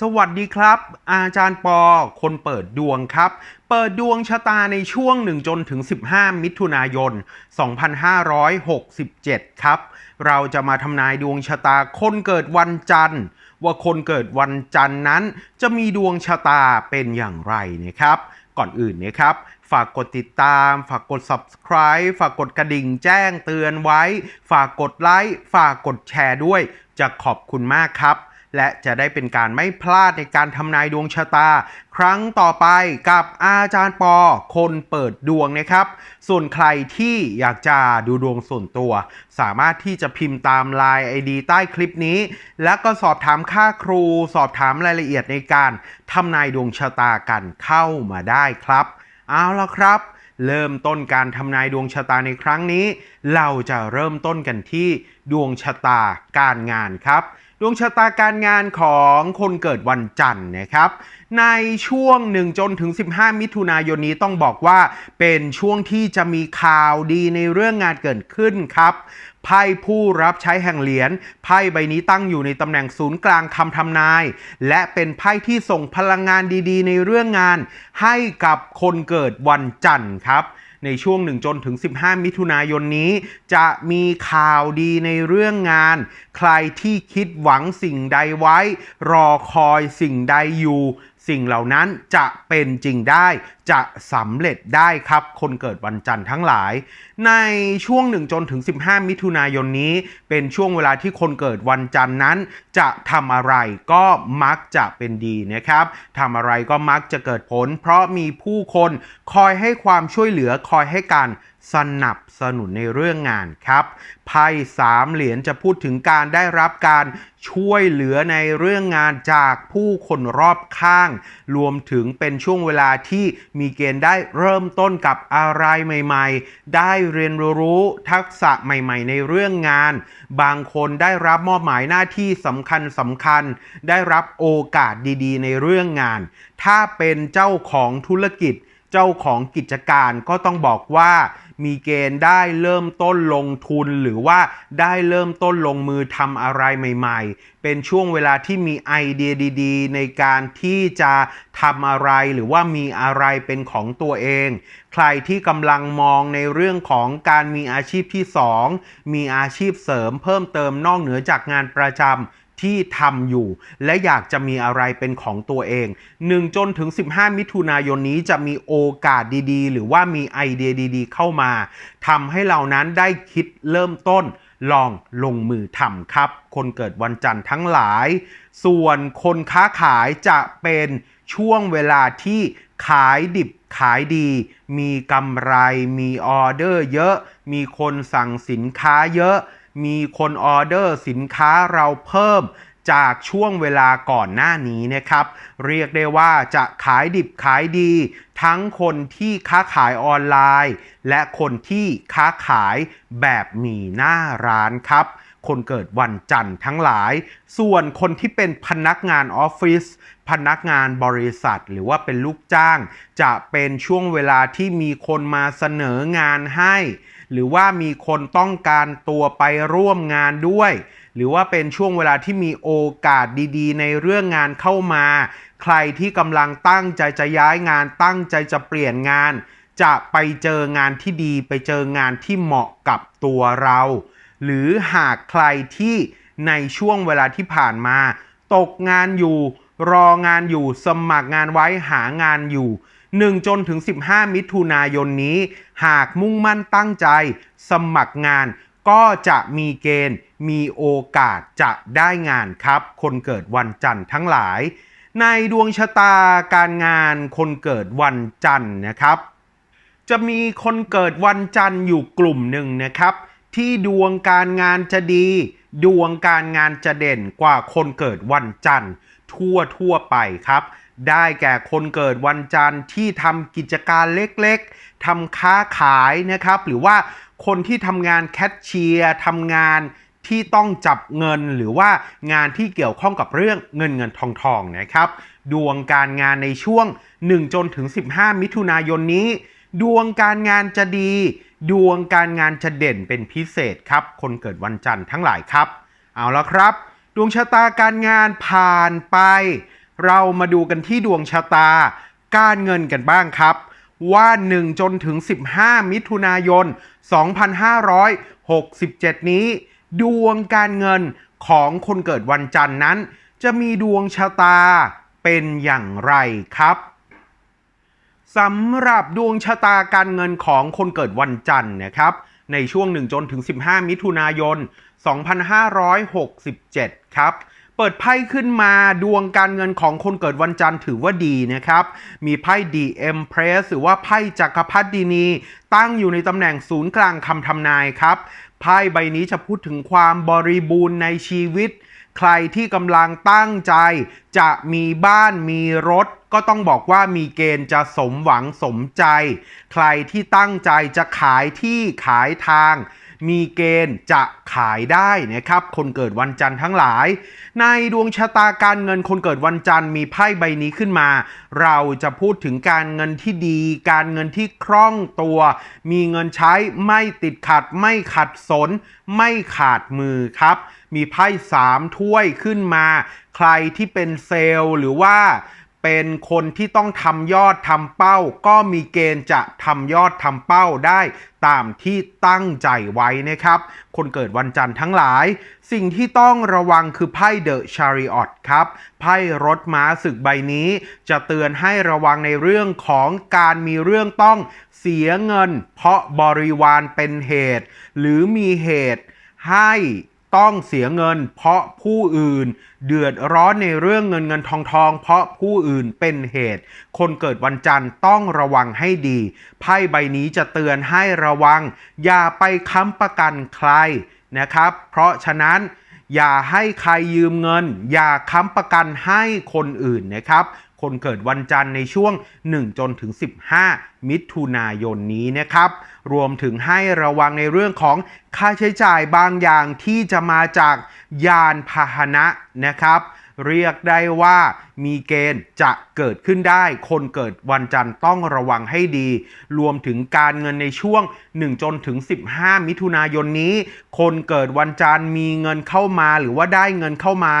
สวัสดีครับ อาจารย์ปอ คนเปิดดวงครับ เปิดดวงชะตาในช่วง 1 จนถึง 15 มิถุนายน 2567 ครับ เราจะมาทำนายดวงชะตาคนเกิดวันจันทร์ ว่าคนเกิดวันจันทร์นั้น จะมีดวงชะตาเป็นอย่างไรนะครับ ก่อนอื่นนะครับฝากกดติดตาม ฝากกด subscribe ฝากกดกระดิ่งแจ้งเตือนไว้ ฝากกดไลค์ ฝากกดแชร์ด้วย จะขอบคุณมากครับ และจะได้เป็นการไม่พลาดในการทำนายดวงชะตา ครั้งต่อไปกับอาจารย์ปอ คนเปิดดวงนะครับ ส่วนใครที่อยากจะดูดวงส่วนตัว สามารถที่จะพิมพ์ตาม Line ID ใต้คลิปนี้ แล้วก็สอบถามค่าครู สอบถามรายละเอียดในการทำนายดวงชะตากันเข้ามาได้ครับ เอาละครับเริ่มต้นการทำนายดวงชะตาในครั้งนี้ เราจะเริ่มต้นกันที่ดวงชะตาการงานครับ วงชะตาการงานของคนเกิดวันจันทร์นะครับ ในช่วง 1 จนถึง 15 มิถุนายนนี้ต้องบอกว่าเป็นช่วงที่จะมีข่าวดีในเรื่องงานเกิดขึ้นครับไพ่ผู้รับใช้แห่งเหรียญไพ่ใบนี้ตั้งอยู่ในตำแหน่งศูนย์กลางคำทำนาย และเป็นไพ่ที่ส่งพลังงานดีๆ ในเรื่องงาน ให้กับคนเกิดวันจันทร์ครับ ในช่วง 1 จนถึง 15 มิถุนายนนี้ จะมีข่าวดีในเรื่องงาน ใครที่คิดหวังสิ่งใดไว้ รอคอยสิ่งใดอยู่ สิ่งเหล่านั้นจะเป็นจริงได้จะสำเร็จได้ครับ คนเกิดวันจันทร์ทั้งหลาย ในช่วง1จนถึง 15 มิถุนายนนี้ เป็นช่วงเวลาที่คนเกิดวันจันทร์นั้น จะทำอะไรก็มักจะเป็นดีนะครับทำอะไรก็มักจะเกิดผล เพราะมีผู้คนคอยให้ความช่วยเหลือคอยให้การสนับสนุนในเรื่องงานครับไพ่สามเหรียญจะพูดถึงการได้รับการช่วยเหลือในเรื่องงานจากผู้คนรอบข้าง รวมถึงเป็นช่วงเวลาที่มีเกณฑ์ได้เริ่มต้นกับอะไรใหม่ ๆ ได้เรียนรู้ทักษะใหม่ ๆ ในเรื่องงาน บางคนได้รับมอบหมายหน้าที่สำคัญสำคัญ ได้รับโอกาสดีๆ ในเรื่องงาน ถ้าเป็นเจ้าของธุรกิจ เจ้าของกิจการก็ต้องบอกว่ามีเกณฑ์ได้เริ่มต้นลงทุนหรือว่าได้เริ่มต้นลงมือทำอะไรใหม่ ๆ เป็นช่วงเวลาที่มีไอเดียดี ๆ ในการที่จะทำอะไรหรือว่ามีอะไรเป็นของตัวเอง ใครที่กำลังมองในเรื่องของการมีอาชีพที่ 2 มีอาชีพเสริมเพิ่มเติมนอกเหนือจากงานประจำ ที่ทำอยู่ และอยากจะมีอะไรเป็นของตัวเอง 1 จนถึง 15 มิถุนายนนี้จะมีโอกาสดีๆ หรือว่ามีไอเดียดีๆ เข้ามาทำให้เรานั้นได้คิดเริ่มต้นลองลงมือทำครับ คนเกิดวันจันทร์ทั้งหลาย ส่วนคนค้าขายจะเป็นช่วงเวลาที่ขายดิบขายดี มีกำไร มีออเดอร์เยอะ มีคนสั่งสินค้าเยอะ มีคนออเดอร์สินค้าเราเพิ่มจากช่วงเวลาก่อนหน้านี้นะครับ เรียกได้ว่าจะขายดิบขายดี ทั้งคนที่ค้าขายออนไลน์ และคนที่ค้าขายแบบมีหน้าร้านครับ คนเกิดวันจันทร์ทั้งหลาย ส่วนคนที่เป็นพนักงานออฟฟิศพนักงานบริษัทหรือว่าเป็นลูกจ้าง จะเป็นช่วงเวลาที่มีคนมาเสนองานให้ หรือว่ามีคนต้องการตัวไปร่วมงานด้วย หรือว่าเป็นช่วงเวลาที่มีโอกาสดีๆ ในเรื่องงานเข้ามา ใครที่กำลังตั้งใจจะย้ายงานตั้งใจจะเปลี่ยนงาน จะไปเจองานที่ดี ไปเจองานที่เหมาะกับตัวเรา หรือหากใครที่ในช่วงเวลาที่ผ่านมา ตกงานอยู่รองานอยู่สมัครงานไว้หางานอยู่ 1 จนถึง 15 มิถุนายนนี้ หากมุ่งมั่นตั้งใจ สมัครงานก็จะมีเกณฑ์ มีโอกาสจะได้งานครับ คนเกิดวันจันทร์ทั้งหลาย ในดวงชะตาการงานคนเกิดวันจันทร์นะครับ จะมีคนเกิดวันจันทร์อยู่กลุ่มหนึ่งนะครับ ที่ดวงการงานจะดี ดวงการงานจะเด่นกว่าคนเกิดวันจันทร์ทั่วทั่วไปครับ ได้แก่คนเกิดวันจันทร์ที่ทำกิจการเล็กๆทำค้าขายนะครับ หรือว่าคนที่ทำงานแคชเชียร์ทำงานที่ต้องจับเงินหรือว่างานที่เกี่ยวข้องกับเรื่องเงินเงินทองทองนะครับ ดวงการงานในช่วง 1 จนถึง 15 มิถุนายนนี้ ดวงการงานจะดี ดวงการงานจะเด่นเป็นพิเศษครับ คนเกิดวันจันทร์ทั้งหลายครับ เอาละครับ ดวงชะตาการงานผ่านไป เรามาดูกันที่ดวงชะตา การเงินกันบ้างครับ ว่า 1 จนถึง 15 มิถุนายน 2567 นี้ ดวงการเงินของคนเกิดวันจันทร์นั้น จะมีดวงชะตาเป็นอย่างไรครับสำหรับดวงชะตาการเงินของคนเกิดวันจันทร์นะครับ ในช่วง 1 จนถึง 15 มิถุนายน 2567 ครับ เปิดไพ่ขึ้นมาดวงการเงินของคนเกิดวันจันทร์ถือว่าดีนะครับ มีไพ่ดีเอ็มเพรสหรือว่าไพ่จักรพรรดินี ตั้งอยู่ในตำแหน่งศูนย์กลางคำทำนายครับ ไพ่ใบนี้จะพูดถึงความบริบูรณ์ในชีวิต ใครที่กำลังตั้งใจ จะมีบ้านมีรถ ก็ต้องบอกว่ามีเกณฑ์จะสมหวังสมใจ ใครที่ตั้งใจจะขายที่ขายทาง มีเกณฑ์จะขายได้นะครับ คนเกิดวันจันทร์ทั้งหลาย ในดวงชะตาการเงินคนเกิดวันจันทร์มีไพ่ใบนี้ขึ้นมา เราจะพูดถึงการเงินที่ดี การเงินที่คล่องตัว มีเงินใช้ไม่ติดขัด ไม่ขัดสน ไม่ขาดมือครับ มีไพ่สามถ้วยขึ้นมา ใครที่เป็นเซลล์หรือว่า เป็นคนที่ต้องทำยอดทำเป้า ก็มีเกณฑ์จะทำยอดทำเป้าได้ตามที่ตั้งใจไว้นะครับ คนเกิดวันจันทร์ทั้งหลาย สิ่งที่ต้องระวังคือไพ่เดอะชาริออตครับไพ่รถม้าศึกใบนี้ จะเตือนให้ระวังในเรื่องของการมีเรื่องต้องเสียเงิน เพราะบริวารเป็นเหตุ หรือมีเหตุให้ ต้องเสียเงิน เพราะผู้อื่น เดือดร้อนในเรื่องเงินเงินทองทอง เพราะผู้อื่นเป็นเหตุ คนเกิดวันจันทร์ต้องระวังให้ดีไพ่ใบนี้จะเตือนให้ระวัง อย่าไปค้ำประกันใครนะครับ เพราะฉะนั้นอย่าให้ใครยืมเงิน อย่าค้ำประกันให้คนอื่นนะครับ คนเกิดวันจันทร์ในช่วง 1 จนถึง 15 มิถุนายนนี้นะครับ รวมถึงให้ระวังในเรื่องของค่าใช้จ่ายบางอย่างที่จะมาจากยานพาหนะนะครับ เรียกได้ว่ามีเกณฑ์จะเกิดขึ้นได้ คนเกิดวันจันทร์ต้องระวังให้ดี รวมถึงการเงินในช่วง 1 จนถึง 15 มิถุนายนนี้ คนเกิดวันจันทร์มีเงินเข้ามาหรือว่าได้เงินเข้ามา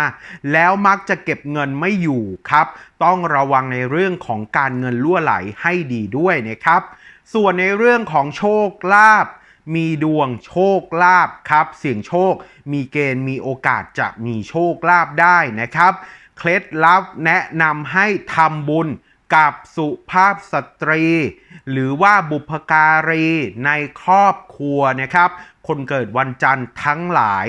แล้วมักจะเก็บเงินไม่อยู่ครับ ต้องระวังในเรื่องของการเงินล่วไหลให้ดีด้วยนะครับ ส่วนในเรื่องของโชคลาภมีดวงโชคลาภครับ เสี่ยงโชค มีเกณฑ์มีโอกาสจะมีโชคลาภได้นะครับ เคล็ดลับแนะนำให้ทำบุญกับสุภาพสตรี หรือว่าบุพการีในครอบครัวนะครับ คนเกิดวันจันทร์ทั้งหลาย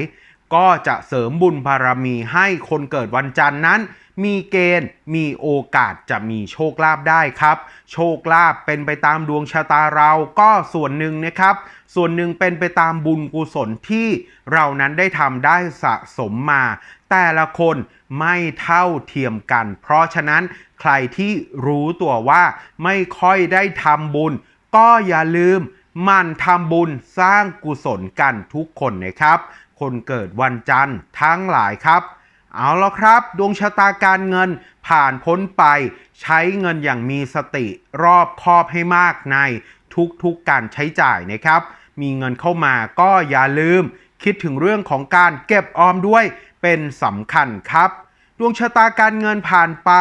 ก็จะเสริมบุญบารมีให้คนเกิดวันจันทร์นั้น มีเกณฑ์มีโอกาสจะมีโชคลาภได้ครับ โชคลาภเป็นไปตามดวงชะตาเราก็ส่วนหนึ่งนะครับ ส่วนหนึ่งเป็นไปตามบุญกุศลที่เรานั้นได้ทำได้สะสมมา แต่ละคนไม่เท่าเทียมกัน เพราะฉะนั้นใครที่รู้ตัวว่าไม่ค่อยได้ทำบุญ ก็อย่าลืมมันทำบุญสร้างกุศลกันทุกคนนะครับ คนเกิดวันจันทร์ทั้งหลายครับ เอาละครับ ดวงชะตาการเงินผ่านพ้นไป ใช้เงินอย่างมีสติรอบคอบให้มากในทุกๆการใช้จ่ายนะครับ มีเงินเข้ามาก็อย่าลืม คิดถึงเรื่องของการเก็บออมด้วยเป็นสำคัญครับดวงชะตาการเงินผ่านไป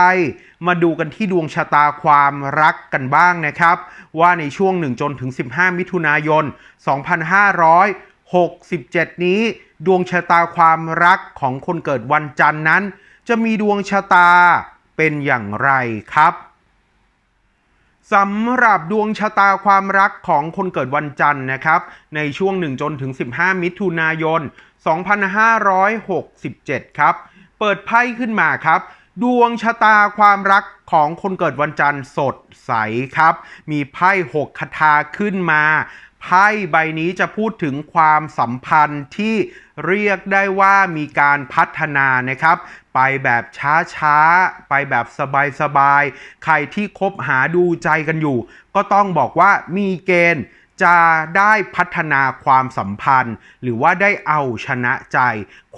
มาดูกันที่ดวงชะตาความรักกันบ้างนะครับ ว่าในช่วง1จนถึง 15 มิถุนายน 67 นี้ ดวงชะตาความรักของคนเกิดวันจันทร์นั้น จะมีดวงชะตาเป็นอย่างไรครับสำหรับดวงชะตาความรักของคนเกิดวันจันทร์นะครับ ในช่วง 1 จนถึง 15 มิถุนายน 2567 ครับ เปิดไพ่ขึ้นมาครับ ดวงชะตาความรักของคนเกิดวันจันทร์สดใสครับ มีไพ่หกคาถาขึ้นมา ไพ่ใบนี้จะพูดถึงความสัมพันธ์ที่เรียกได้ว่ามีการพัฒนานะครับ ไปแบบช้าๆ ไปแบบสบายๆ ใครที่คบหาดูใจกันอยู่ ก็ต้องบอกว่ามีเกณฑ์จะได้พัฒนาความสัมพันธ์ หรือว่าได้เอาชนะใจ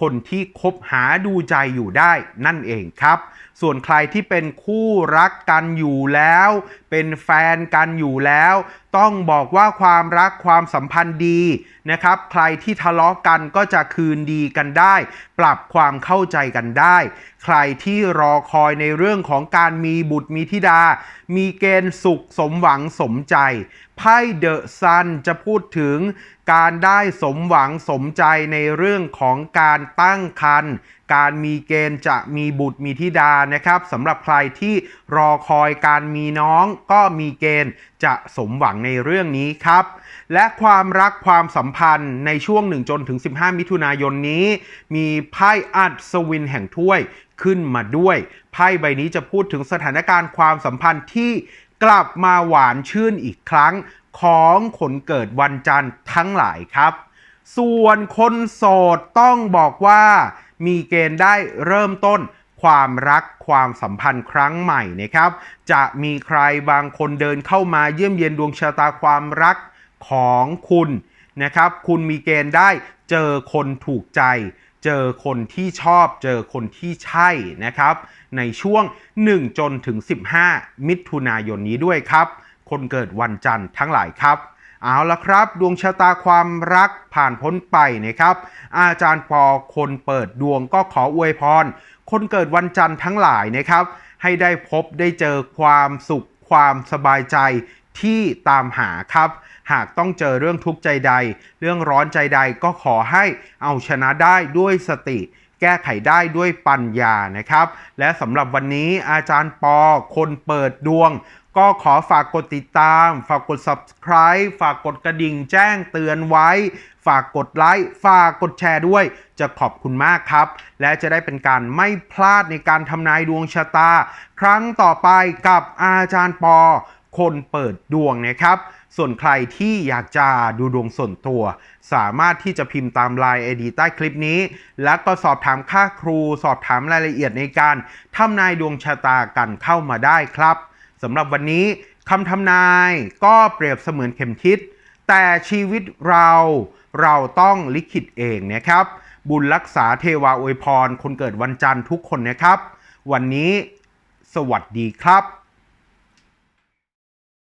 คนที่คบหาดูใจอยู่ได้นั่นเองครับ ส่วนใครที่เป็นคู่รักกันอยู่แล้ว เป็นแฟนกันอยู่แล้ว ต้องบอกว่าความรักความสัมพันธ์ดีนะครับ ใครที่ทะเลาะกันก็จะคืนดีกันได้ ปรับความเข้าใจกันได้ ใครที่รอคอยในเรื่องของการมีบุตรมีธิดา มีเกณฑ์สุขสมหวังสมใจไพ่เดอะซันจะพูดถึง การได้สมหวังสมใจในเรื่องของการตั้งครรภ์การมีเกณฑ์จะมีบุตรมีธิดานะครับสำหรับใครที่รอคอยการมีน้องก็มีเกณฑ์จะสมหวังในเรื่องนี้ครับ และความรักความสัมพันธ์ในช่วง1จนถึง 15 มิถุนายนนี้ มีไพ่อัศวินแห่งถ้วยขึ้นมาด้วยไพ่ใบนี้จะพูดถึงสถานการณ์ความสัมพันธ์ที่กลับมาหวานชื่นอีกครั้ง ของคนเกิดวันจันทร์ทั้งหลายครับ ส่วนคนโสดต้องบอกว่า มีเกณฑ์ได้เริ่มต้นความรักความสัมพันธ์ครั้งใหม่นะครับ จะมีใครบางคนเดินเข้ามาเยี่ยมเยียนดวงชะตาความรักของคุณนะครับ คุณมีเกณฑ์ได้เจอคนถูกใจ เจอคนที่ชอบ เจอคนที่ใช่นะครับ ในช่วง 1 จนถึง 15 มิถุนายนนี้ด้วยครับ คนเกิดวันจันทร์ทั้งหลายครับ เอาละครับ ดวงชะตาความรักผ่านพ้นไปนะครับ อาจารย์ปอคนเปิดดวงก็ขออวยพร คนเกิดวันจันทร์ทั้งหลายนะครับ ให้ได้พบได้เจอความสุขความสบายใจที่ตามหาครับ หากต้องเจอเรื่องทุกข์ใจใด เรื่องร้อนใจใดก็ขอให้เอาชนะได้ด้วยสติ แก้ไขได้ด้วยปัญญานะครับ และสำหรับวันนี้อาจารย์ปอคนเปิดดวง ก็ขอฝากกดติดตาม ฝากกด subscribe ฝากกดกระดิ่งแจ้งเตือนไว้ ฝากกดไลค์ ฝากกดแชร์ด้วย จะขอบคุณมากครับ และจะได้เป็นการไม่พลาดในการทำนายดวงชะตา ครั้งต่อไปกับอาจารย์ปอ คนเปิดดวงนะครับ ส่วนใครที่อยากจะดูดวงส่วนตัว สามารถที่จะพิมพ์ตาม Line ID ใต้คลิปนี้ แล้วก็สอบถามค่าครู สอบถามรายละเอียดในการทำนายดวงชะตากันเข้ามาได้ครับำหรับวันนี้คำทำนายก็เปรียบเสมือนเข็มทิศแต่ชีวิตเราเราต้องลิขิตเองนะครับ บุญรักษาเทวาอวยพร คนเกิดวันจันทร์ทุกคนนะครับ วันนี้สวัสดีครับ